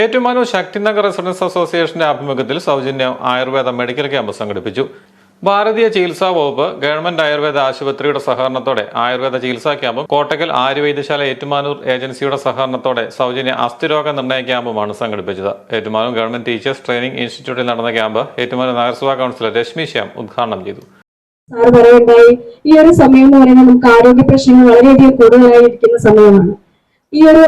Ettumanoor Shakthinagar residence അസോസിയേഷന്റെ ആഭിമുഖ്യത്തിൽ സൗജന്യ ആയുർവേദ മെഡിക്കൽ ക്യാമ്പ് സംഘടിപ്പിച്ചു. ഭാരതീയ ചികിത്സാ വകുപ്പ് ഗവൺമെന്റ് ആയുർവേദ ആശുപത്രിയുടെ സഹകരണത്തോടെ ആയുർവേദ ചികിത്സാ ക്യാമ്പും കോട്ടക്കൽ ആര്യവൈദ്യശാല ഏറ്റുമാനൂർ ഏജൻസിയുടെ സഹകരണത്തോടെ സൗജന്യ അസ്ഥിരോഗ നിർണയ ക്യാമ്പുമാണ് സംഘടിപ്പിച്ചത്. ഏറ്റുമാനൂർ ഗവൺമെന്റ് ടീച്ചേഴ്സ് ട്രെയിനിംഗ് ഇൻസ്റ്റിറ്റ്യൂട്ടിൽ നടന്ന ക്യാമ്പ് ഏറ്റുമാനൂർ നഗരസഭാ കൗൺസിലർ രശ്മി ശ്യാം ഉദ്ഘാടനം ചെയ്തു. സാർ പറയുണ്ടായി ഈ ഒരു സമയം എന്ന് പറയുന്നത് നമുക്ക് ആരോഗ്യ പ്രശ്നങ്ങൾ വളരെയധികം കൂടുതലായിരിക്കുന്ന സമയമാണ്. ഈ ഒരു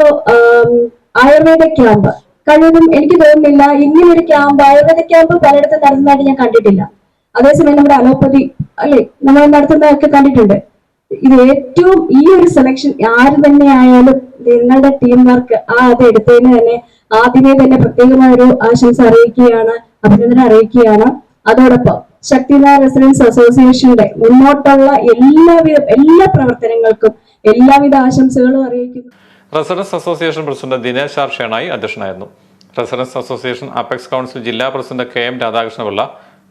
ആയുർവേദ ക്യാമ്പ് കഴിവതും എനിക്ക് തോന്നുന്നില്ല. ഇങ്ങനെ ഒരു ക്യാമ്പ് ആയുർവേദ ക്യാമ്പ് പലയിടത്തും നടത്തുന്നതായിട്ട് ഞാൻ കണ്ടിട്ടില്ല. അതേസമയം നമ്മുടെ അലോപ്പതി അല്ലെ? നമ്മൾ നടത്തുന്നതൊക്കെ കണ്ടിട്ടുണ്ട്. ഇത് ഏറ്റവും ഈ ഒരു സെലക്ഷൻ ആര് തന്നെ ആയാലും നിങ്ങളുടെ ടീം വർക്ക് ആ അത് എടുത്തതിന് തന്നെ ആദ്യമേ തന്നെ പ്രത്യേകമായ ഒരു ആശംസ അറിയിക്കുകയാണ് അഭിനന്ദനം അറിയിക്കുകയാണ്. അതോടൊപ്പം ശക്തിനാഥ റെസിഡൻസ് അസോസിയേഷന്റെ മുന്നോട്ടുള്ള എല്ലാവിധ എല്ലാ പ്രവർത്തനങ്ങൾക്കും എല്ലാവിധ ആശംസകളും അറിയിക്കുന്നു. Residence association president Dinesh R Shenoy അധ്യക്ഷനായിരുന്നു. റെസിഡൻസ് അസോസിയേഷൻ അപെക്സ് കൗൺസിൽ ജില്ലാ president K M Radhakrishna Pillai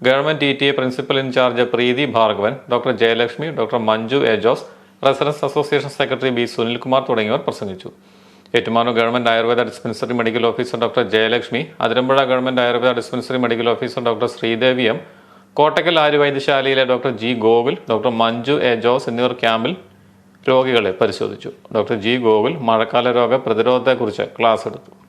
government E T A principal incharge Preethi Bhargavan doctor Jayalakshmi doctor Manju A Jose residence association secretary B Sunilkumar തുടങ്ങിയവർ പ്രസംഗിച്ചു. Ettumanoor government Ayurveda dispensary medical officer doctor Jayalakshmi Athirampuzha government Ayurveda dispensary medical officer doctor Sreedevi M Kottakkal ആര്യവൈദ്യശാലയിലെ doctor G Gokul doctor Manju A Jose എന്നിവർ ക്യാമ്പിൽ രോഗികളെ പരിശോധിച്ചു. Doctor G Gokul മഴക്കാല രോഗ പ്രതിരോധത്തെക്കുറിച്ച് class എടുത്തു.